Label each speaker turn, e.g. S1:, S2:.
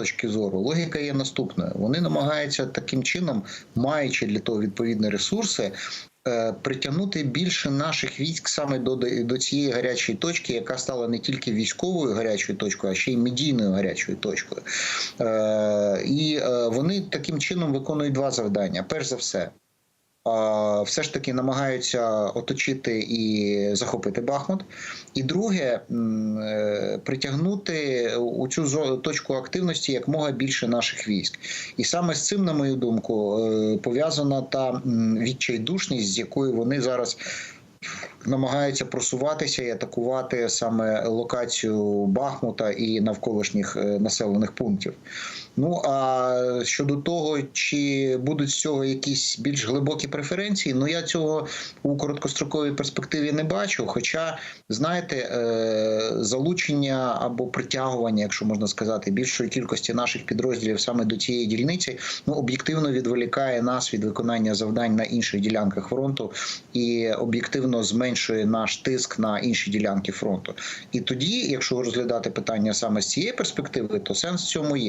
S1: точки зору, логіка є наступною: вони намагаються таким чином, маючи для того відповідні ресурси. е, Притягнути більше наших військ саме до, до цієї гарячої точки, яка стала не тільки військовою гарячою точкою, а ще й медійною гарячою точкою. Е, і е, вони таким чином виконують два завдання: перш за все, все ж таки намагаються оточити і захопити Бахмут. І друге, е, притягнути у цю точку активності якмога більше наших військ. І саме з цим, на мою думку, е, пов'язана та відчайдушність, з якою вони зараз. Намагаються просуватися і атакувати саме локацію Бахмута і навколишніх е, населених пунктів. Ну а щодо того, чи будуть з цього якісь більш глибокі преференції, ну я цього у короткостроковій перспективі не бачу. Хоча, знаєте, е, залучення або притягування, якщо можна сказати, більшої кількості наших підрозділів саме до цієї дільниці, ну об'єктивно відволікає нас від виконання завдань на інших ділянках фронту і об'єктивно зменшує наш тиск на інші ділянки фронту. І тоді, якщо розглядати питання саме з цієї перспективи, то сенс в цьому є.